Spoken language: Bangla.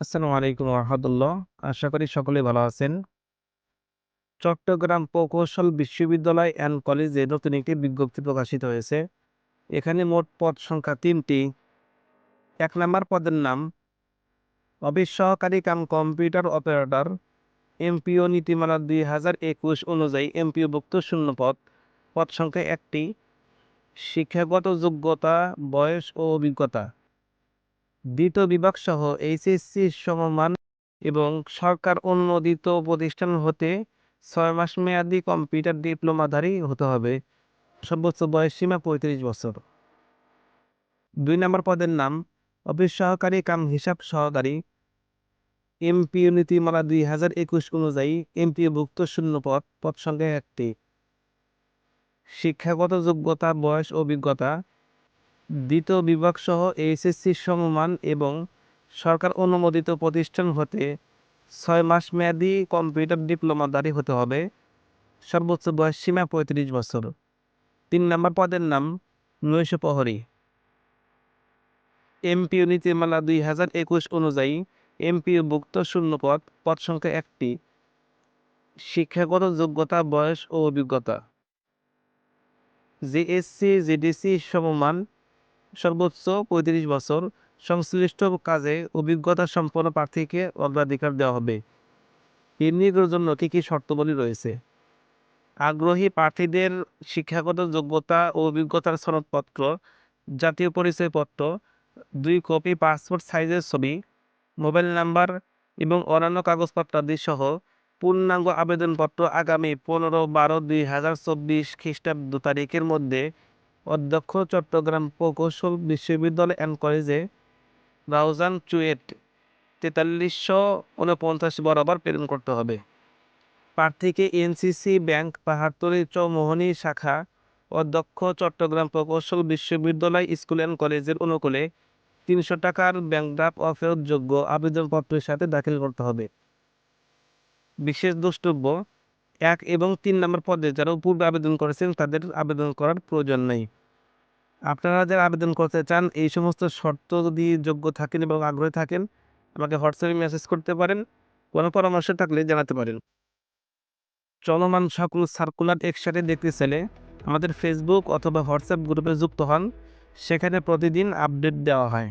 আসসালামু আলাইকুম রহমতুল্লাহ। আশা করি সকলে ভালো আছেন। চট্টগ্রাম প্রকৌশল বিশ্ববিদ্যালয় অ্যান্ড কলেজে নতুন একটি বিজ্ঞপ্তি প্রকাশিত হয়েছে। এখানে মোট পদ সংখ্যা তিনটি। এক নম্বর পদের নাম, অফিস সহকারী কাম কম্পিউটার অপারেটর, এমপিও নীতিমালা দুই হাজার একুশ অনুযায়ী এমপিওভুক্ত শূন্য পদ পদ সংখ্যা একটি, শিক্ষাগত যোগ্যতা, বয়স ও অভিজ্ঞতা। দ্বিতীয় বিভাগ সহ এইচএসসি সমমান এবং সরকার অনুমোদিত প্রতিষ্ঠান হতে ছয় মাস মেয়াদি কম্পিউটার ডিপ্লোমাধারী হতে হবে। সর্বোচ্চ বয়স সীমা পঁয়ত্রিশ বছর। দুই নম্বর পদের নাম, অফিস সহকারী কাম হিসাব সহকারী। এমপিও নীতিমালা দুই হাজার একুশ অনুযায়ী এমপিওভুক্ত শূন্য পদ পদ সংখ্যা একটি। শিক্ষাগত যোগ্যতা, বয়স, অভিজ্ঞতা দ্বিতীয় বিভাগ সহ এইচএসসি সমমান এবং সরকার অনুমোদিত প্রতিষ্ঠান হতে ছয় মাস মেয়াদি কম্পিউটার ডিপ্লোমাধারী হতে হবে। সর্বোচ্চ বয়স সীমা পঁয়ত্রিশ বছর। তিন নম্বর পদের নাম নৈশ প্রহরী। এমপিও নীতিমালা দুই হাজার একুশ অনুযায়ী এমপিও ভুক্ত শূন্য পদ পদ সংখ্যা একটি। শিক্ষাগত যোগ্যতা, বয়স ও অভিজ্ঞতা। জিএসসি, জিডিসি সমমান সর্বোচ্চ পঁয়ত্রিশ বছর সংশ্লিষ্ট কাজে অভিজ্ঞতা সম্পন্ন প্রার্থীকে অগ্রাধিকার দেওয়া হবে। নিয়োগের জন্য কী কী শর্তাবলী রয়েছে? আগ্রহী প্রার্থীদের শিক্ষাগত যোগ্যতা ও অভিজ্ঞতার সনদপত্র, জাতীয় পরিচয়পত্র, দুই কপি পাসপোর্ট সাইজের ছবি, মোবাইল নাম্বার এবং অন্যান্য কাগজপত্রাদি সহ পূর্ণাঙ্গ আবেদনপত্র আগামী পনেরো বারো দুই হাজার চব্বিশ খ্রিস্টাব্দ তারিখের মধ্যে অধ্যক্ষ চট্টগ্রাম প্রকৌশল বিশ্ববিদ্যালয় অ্যান্ড কলেজে রাউজান চুয়েট তেতাল্লিশশো উনপঞ্চাশ বরাবর প্রেরণ করতে হবে। প্রার্থীকে এনসিসি ব্যাংক পাহাড়তলী, চৌমোহনী শাখা, অধ্যক্ষ চট্টগ্রাম প্রকৌশল বিশ্ববিদ্যালয় স্কুল অ্যান্ড কলেজের অনুকূলে তিনশো টাকার ব্যাংক ড্রাফট অফেরতযোগ্য আবেদনপত্রের সাথে দাখিল করতে হবে। বিশেষ দ্রষ্টব্য, এক এবং তিন নম্বর পদে যারা পূর্বে আবেদন করেছেন তাদের আবেদন করার প্রয়োজন নেই। আপনারা যারা আবেদন করতে চান, এই সমস্ত শর্ত যদি যোগ্য থাকেন এবং আগ্রহী থাকেন, আমাকে হোয়াটসঅ্যাপে মেসেজ করতে পারেন। কোনো পরামর্শ থাকলে জানাতে পারেন। চলমান সকল সার্কুলার একসাথে দেখতে চাইলে আমাদের ফেসবুক অথবা হোয়াটসঅ্যাপ গ্রুপে যুক্ত হন। সেখানে প্রতিদিন আপডেট দেওয়া হয়।